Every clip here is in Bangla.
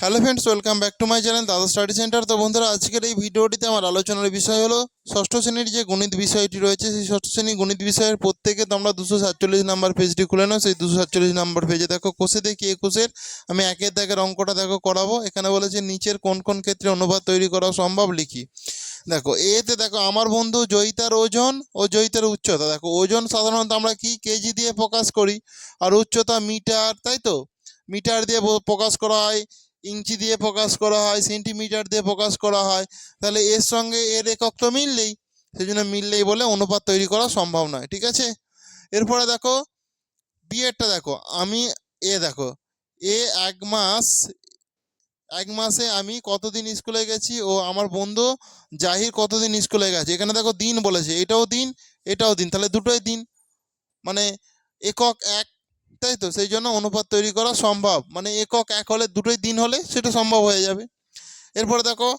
Hello friends welcome back to my channel Dada study centre তো বন্ধুরা, আজকের এই ভিডিওটিতে আমার আলোচনার বিষয় হলো, ষষ্ঠ শ্রেণির যে গণিত বিষয়টি রয়েছে, সেই ষষ্ঠ শ্রেণির গণিত বিষয়ের প্রত্যেকে তোমরা দুশো সাতচল্লিশ নাম্বার পেজটি খুলে নাও। সেই দুশো সাতচল্লিশ নাম্বার পেজে দেখো, কোষে দেখি একুশের, আমি একের দাগের অঙ্কটা দেখো করাবো। এখানে বলেছে, নিচের কোন কোন ক্ষেত্রে অনুপাত তৈরি করা সম্ভব লিখি। দেখো এতে দেখো, আমার বন্ধু জয়িতার ওজন ও জয়িতার উচ্চতা। দেখো, ওজন সাধারণত আমরা কি কেজি দিয়ে প্রকাশ করি? আর উচ্চতা মিটার, তাই তো? মিটার দিয়ে প্রকাশ করা হয় ইঞ্চি দিয়ে প্রকাশ করা হয়, সেন্টিমিটার দিয়ে প্রকাশ করা হয়, তাহলে এর সঙ্গে এর একক তো মিললেই সেই জন্য মিললেই বলে অনুপাত তৈরি করা সম্ভব নয়, ঠিক আছে? এরপরে দেখো বিয়েরটা দেখো, আমি এ দেখো এ এক মাস, এক মাসে আমি কতদিন স্কুলে গেছি ও আমার বন্ধু জাহির কতদিন স্কুলে গেছে, এখানে দেখো দিন বলেছে, এটাও দিন এটাও দিন, তাহলে দুটোই দিন মানে একক এক তাই তো? সেই জন্য অনুপাত তৈরি করা সম্ভব। মানে একক এক হলে, দুটোই দিন হলে সেটা সম্ভব হয়ে যাবে। এরপরে দেখো,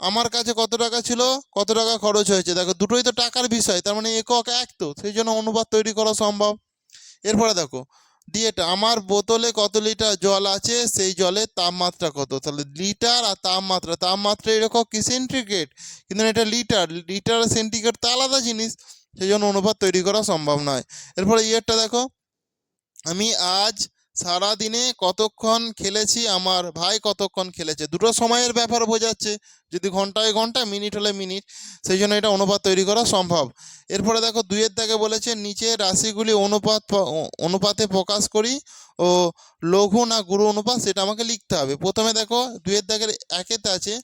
আমার কাছে কত টাকা ছিল? কত টাকা খরচ হয়েছে? দেখো, দুটোই তো টাকার বিষয়, তার মানে একক এক তো, সেই জন্য অনুপাত তৈরি করা সম্ভব। এরপরে দেখো দিয়েটা আমার বোতলে কত লিটার জল আছে? সেই জলের তাপমাত্রা কত? তাহলে লিটার আর তাপমাত্রা তাপমাত্রা এরকম কি সেন্টিগ্রেড? কিন্তু এটা লিটার লিটার আর সেন্টিগ্রেড তো আলাদা জিনিস, সেই জন্য অনুপাত তৈরি করা সম্ভব নয়। এরপরে ইয়েরটা দেখো আমি আজ সারা দিনে কতক্ষণ খেলেছি, আমার ভাই কতক্ষণ খেলেছে? দুটো সময়ের ব্যাপার বোঝাচ্ছে। যদি ঘন্টায় ঘণ্টা মিনিট হলে মিনিট। সেই জন্য এটা অনুপাত তৈরি করা সম্ভব। এরপরে দেখো, দুইয়ের দাগে বলেছে, নিচে রাশিগুলি অনুপাত অনুপাতে প্রকাশ করি ও লঘু না গুরু অনুপাত, সেটা আমাকে লিখতে হবে। প্রথমে দেখো, দুইয়ের দাগের একেতে আছে,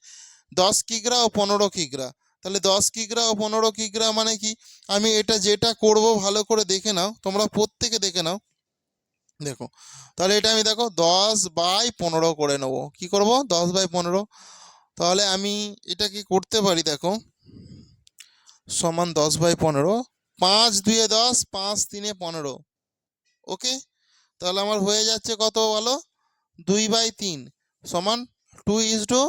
দশ কিগ্রা ও পনেরো কিগ্রা। তাহলে দশ কিগ্রা ও পনেরো কিগ্রা মানে কি? আমি এটা যেটা করব, ভালো করে দেখে নাও। তোমরা প্রত্যেকে দেখে নাও। দেখো, তাহলে এটা আমি দেখো দশ বাই পনেরো করে নেব। কি করব? দশ বাই পনেরো। তাহলে আমি এটা কি করতে পারি দেখো? সমান দশ বাই পনেরো। পাঁচ দুয়ে দশ, পাঁচ তিনে পনেরো। ওকে? তাহলে আমার হয়ে যাচ্ছে কত বলো? দুই বাই তিন সমান টু ইজ টু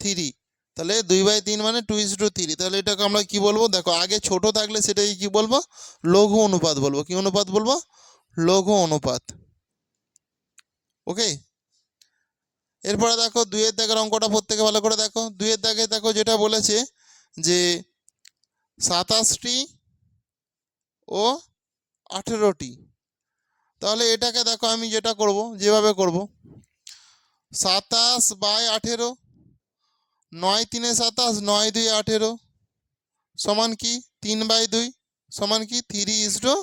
থ্রি। তাহলে দুই বাই তিন মানে টু ইজ টু থ্রি। তাহলে এটাকে আমরা কি বলব? দেখো, আগে ছোট থাকলে সেটাকে কি বলব? লঘু অনুপাত বলব। কি অনুপাত বলব? লঘু অনুপাত। ওকে? এরপরে দেখো দুইয়ের দাগের অঙ্কটা প্রত্যেকে ভালো করে দেখো। দুইয়ের দাগে দেখো যেটা বলেছে যে সাতাশটি ও আঠেরোটি। তাহলে এটাকে দেখো আমি যেটা করব, যেভাবে করব। সাতাশ বাই আঠেরো, নয় তিনে সাতাশ, নয় দুই আঠেরো, সমান কি? তিন বাই দুই, সমান কি? Three is to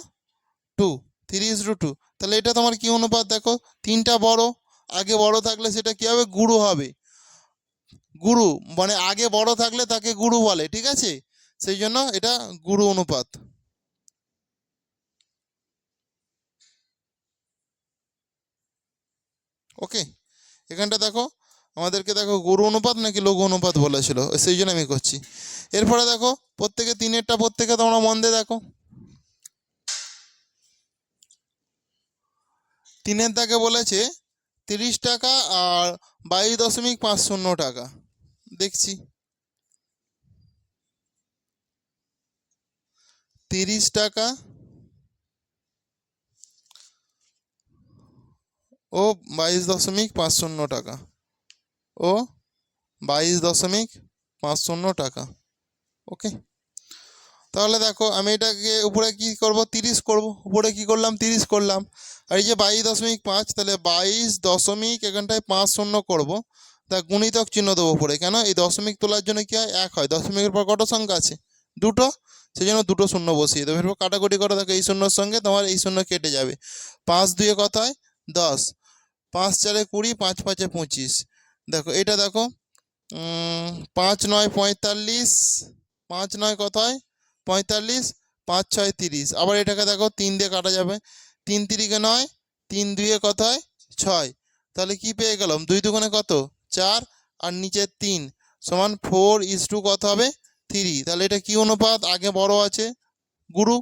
two three is to two. তাহলে এটা তোমার কি অনুপাত? দেখো, তিনটা বড়, আগে বড় থাকলে সেটা কি হবে? গুরু হবে। গুরু মানে আগে বড় থাকলে তাকে গুরু বলে, ঠিক আছে? সেই জন্য এটা গুরু অনুপাত। ওকে এখানটা দেখো, আমাদেরকে দেখো গুরু অনুপাত নাকি লঘু অনুপাত বলেছিল, সেই জন্য আমি করছি। এরপরে দেখো, প্রত্যেকে তিনেরটা প্রত্যেকে তোমরা মন দিয়ে দেখো। তিনের দাগে বলেছে তিরিশ টাকা আর বাইশ দশমিক পাঁচ শূন্য টাকা। দেখছি। তিরিশ টাকা ও বাইশ দশমিক পাঁচ শূন্য টাকা। ও বাইশ দশমিক পাঁচ শূন্য টাকা। ওকে। তাহলে দেখো আমি এটাকে উপরে কি করব? তিরিশ করব। উপরে কি করলাম? তিরিশ করলাম। আর এই যে বাইশ দশমিক পাঁচ, তাহলে বাইশ দশমিক এখানটায় পাঁচ শূন্য করব। তা গুণিতক চিহ্ন দেবো উপরে কেন? এই দশমিক তোলার জন্য কি হয়? এক হয়। দশমিকের পর কত সংখ্যা আছে? দুটো। সেই জন্য দুটো শূন্য বসিয়ে দেবো। এরপর কাটাকুটি করে। দেখো এই শূন্যর সঙ্গে তোমার এই শূন্য কেটে যাবে। পাঁচ দুয়ে কত হয়? দশ। পাঁচ চারে কুড়ি, পাঁচ পাঁচে পঁচিশ। দেখো এটা দেখো পাঁচ নয় পঁয়তাল্লিশ, পাঁচ নয় কত হয়? পঁয়তাল্লিশ, পাঁচ ছয় তিরিশ। আবার এটাকে দেখো, তিন দিয়ে কাটা যাবে। তিন তিরিকে নয়, তিন দুয়ে কত হয়? ছয়। তাহলে কি পেয়ে গেলাম? দুই দুগুণে কত? চার। আর নিচে তিন। সমান ফোর ইজ টু কত হবে? থ্রি তাহলে এটা কি অনুপাত? আগে বড় আছে গুরু।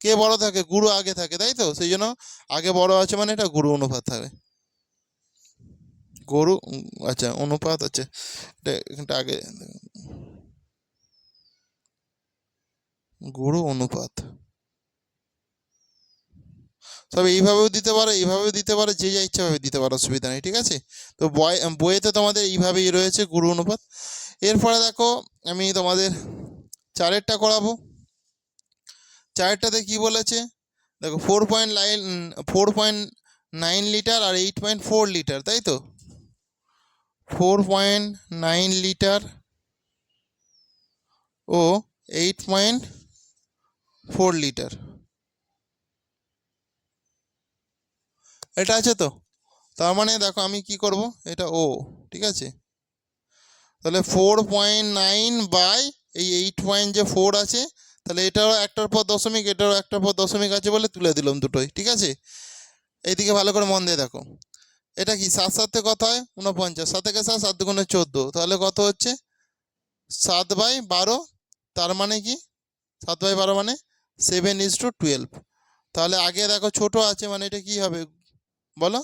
কে বড় থাকে? গুরু আগে থাকে, তাই তো? সেই জন্য আগে বড় আছে মানে এটা গুরু অনুপাত থাকে। গরু আচ্ছা অনুপাত আছে। এটা আগে গুরু অনুপাত। তবে এইভাবেও দিতে পারো, এইভাবেও দিতে পারো, যে যা ইচ্ছাভাবে দিতে পারো, অসুবিধা নেই, ঠিক আছে? তো বয়, বইয়েতে তোমাদের এইভাবেই রয়েছে গুরু অনুপাত। এরপরে দেখো, আমি তোমাদের চারেরটা করাবো। চারেরটাতে কি বলেছে? দেখো four point nine four point nine litre আর এইট পয়েন্ট ফোর লিটার তাই তো? ফোর পয়েন্ট নাইন লিটার ও এইট পয়েন্ট ফোর লিটার। এটা আছে তো? তার মানে দেখো আমি কি করব? এটা ও ঠিক আছে? তাহলে ফোর পয়েন্ট নাইন বাই এই এইট পয়েন্ট যে ফোর আছে, তাহলে এটারও একটার পর দশমিক এটারও একটার পর দশমিক আছে বলে তুলে দিলাম দুটোই, ঠিক আছে? এইদিকে ভালো করে মন দিয়ে দেখো। এটা কি সাত সাতে কত হয়? উনপঞ্চাশ সাত থেকে সাত? সাত দুগুণে চোদ্দ। তাহলে কত হচ্ছে? সাত বাই বারো, তার মানে কি? সাত বাই বারো মানে? সেভেন ইজ টু টুয়েলভ তাহলে আগে দেখো ছোট আছে মানে এটা কি হবে? বলো?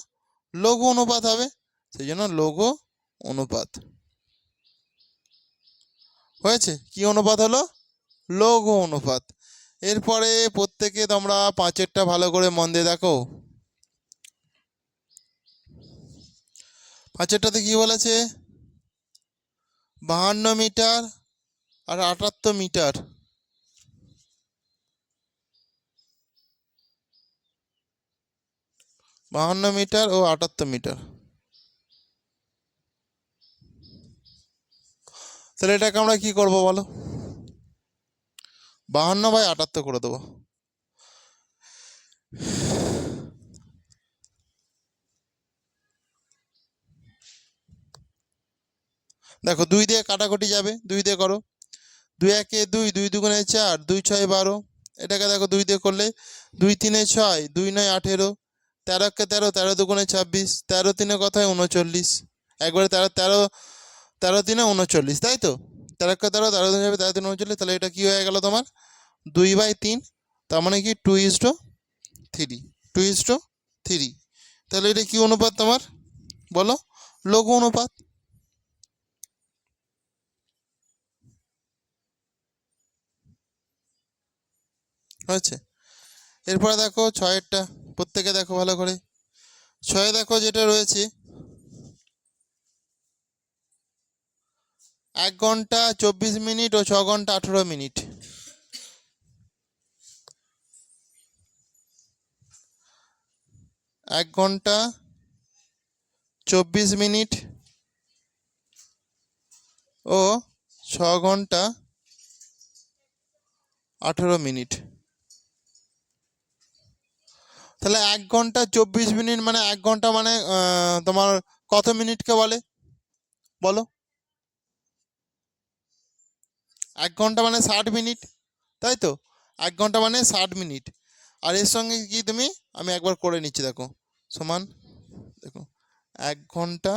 লঘু অনুপাত হবে। সেই জন্য লঘু অনুপাত। হয়েছে? কি অনুপাত হলো? লঘু অনুপাত। এরপরে প্রত্যেকে তোমরা পাঁচেরটা ভালো করে মন দিয়ে দেখো। পাঁচেরটাতে কি বলেছে? বাহান্ন মিটার আর আটাত্তর মিটার। বাহান্ন মিটার ও আটাত্তর মিটার। তাহলে এটাকে আমরা কি করব বলো? বাহান্ন বাই আটাত্তর করে দেবো। দেখো দুই দিয়ে কাটাকুটি যাবে, দুই দিয়ে করো। দুই একে দুই দুই দুগুণে চার, দুই ছয় বারো। এটাকে দেখো দুই দিয়ে করলে দুই তিনে ছয়, দুই নয় আঠেরো তেরো একে তেরো তেরো দুগুণে ছাব্বিশ, তেরো তিনে কথায় উনচল্লিশ। একবারে তেরো তেরো তেরো তিনে উনচল্লিশ, তাই তো? তেরো একে তেরো তেরো যাবে তেরো তিনে উনচল্লিশ, তাহলে এটা কী হয়ে গেল তোমার? দুই বাই তিন, তার মানে কি two is to three two is to three তাহলে এটা কী অনুপাত তোমার? বলো, লঘু অনুপাত। হয়েছে? এরপরে দেখো ছয়েরটা। প্রত্যেকে দেখো ভালো করে। ছয়ে দেখো যেটা রয়েছে। এক ঘণ্টা চব্বিশ মিনিট ও ছ ঘণ্টা আঠেরো মিনিট। এক ঘণ্টা চব্বিশ মিনিট ও ছ ঘণ্টা আঠেরো মিনিট। তাহলে এক ঘণ্টা চব্বিশ মিনিট মানে এক ঘণ্টা মানে তোমার কত মিনিটকে বলে? বলো। এক ঘণ্টা মানে ষাট মিনিট, তাই তো? এক ঘণ্টা মানে ষাট মিনিট। আর এর সঙ্গে কি তুমি, আমি একবার করে নিচ্ছি, দেখো। সমান, দেখো। এক ঘণ্টা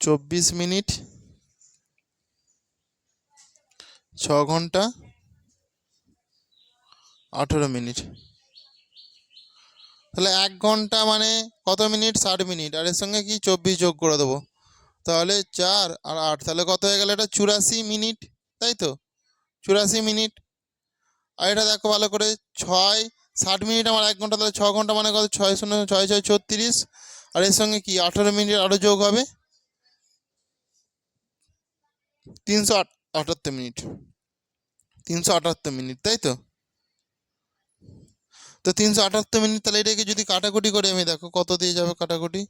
চব্বিশ মিনিট, ছ ঘণ্টা আঠেরো মিনিট। তাহলে এক ঘণ্টা মানে কত মিনিট? ষাট মিনিট। আর এর সঙ্গে কি? চব্বিশ যোগ করে দেবো। তাহলে চার আর আট। তাহলে কত হয়ে গেল? এটা চুরাশি মিনিট, তাই তো? চুরাশি মিনিট। আর এটা দেখো ভালো করে, ছয়, ষাট মিনিট আমার এক ঘণ্টা, তাহলে ছ ঘণ্টা মানে কত? ছয় শূন্য, ছয় ছয়, ছত্রিশ। আর এর সঙ্গে কি? আঠেরো মিনিট আরও যোগ হবে। তিনশো আট, আটাত্তর মিনিট। তিনশো আটাত্তর মিনিট, তাই তো? তো তিনশো আটাত্তর মিনিট তাহলে এটাকে যদি কাটাকুটি করে আমি দেখো কত দিয়ে যাবে কাটাকুটি?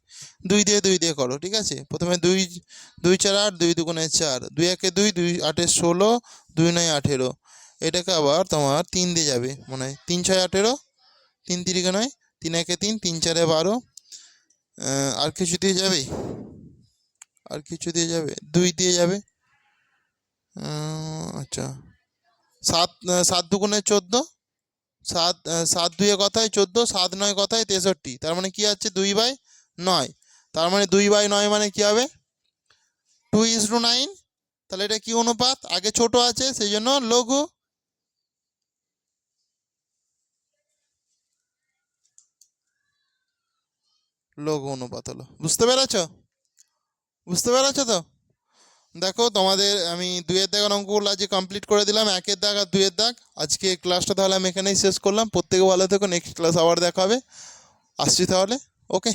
দুই দিয়ে দুই দিয়ে করো, ঠিক আছে? প্রথমে দুই দুই চার আট, দুই দুগুণে চার, দুই একে দুই দুই আটে ষোলো, দুই নয় আঠেরো। এটাকে আবার তোমার তিন দিয়ে যাবে, মনে হয় তিন ছয় আঠেরো, তিন তিরিকে নয়, তিন একে তিন তিন চারে বারো। আর কিছু দিয়ে যাবে? আর কিছু দিয়ে যাবে? দুই দিয়ে যাবে? আচ্ছা। সাত সাত দুগুণে চোদ্দ সাত সাত দুয়ে কথায় চোদ্দ, সাত নয় কথায় তেষট্টি। তার মানে কি আছে? দুই বাই নয়। তার মানে দুই বাই নয় মানে কি হবে? টু ইজ টু নাইন তাহলে এটা কি অনুপাত? আগে ছোট আছে, সেই জন্য লঘু। লঘু অনুপাত হলো। বুঝতে পেরেছ? বুঝতে পেরেছ তো? দেখো, তোমাদের আমি দুয়ের দাগের অঙ্কগুলো আজকে কমপ্লিট করে দিলাম। একের দাগ আর দুয়ের দাগ। আজকে ক্লাসটা তাহলে আমি এখানেই শেষ করলাম। প্রত্যেকে ভালো থেকো। নেক্সট ক্লাস আবার দেখা হবে। আসছি তাহলে। ওকে